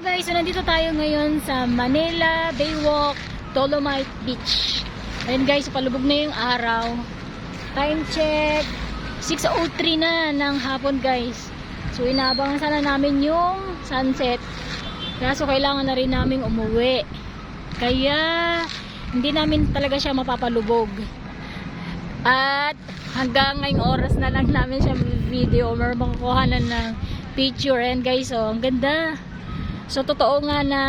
So guys, so nandito tayo ngayon sa Manila Baywalk Dolomite Beach. Ayun guys, palubog na yung araw. Time check. 6.03 na ng hapon guys. So inaabangan sana namin yung sunset. Kaso kailangan na rin namin umuwi. Kaya hindi namin talaga siya mapapalubog. At hanggang ngayong oras na lang namin siya video or makukuhanan ng picture. And guys, oh, ang ganda. So, totoo nga na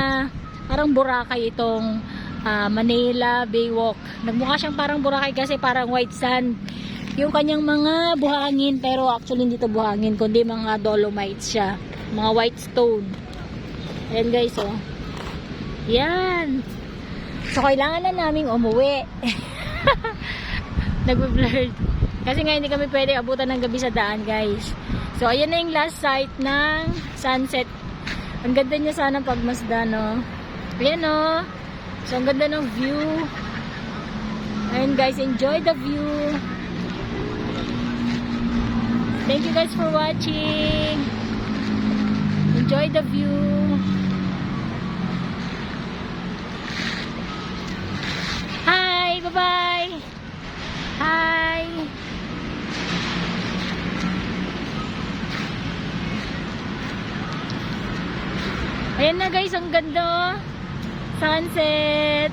parang Boracay itong ah, Manila Baywalk. Nagmukha siyang parang Boracay kasi parang white sand. Yung kanyang mga buhangin, pero actually hindi to buhangin, kundi mga dolomites siya. Mga white stone. Ayan guys, oh. Yan. So, kailangan na naming umuwi. Nagbe-blurred. Kasi nga hindi kami pwede abutan ng gabi sa daan, guys. So, ayan na yung last sight ng sunset. Ang ganda niya sana pagmasda, no? Ayan, no? So, ang ganda ng view. Ayun, guys. Enjoy the view. Thank you guys for watching. Enjoy the view. Ayan na guys, ang ganda. oh. Sunset! Sunset!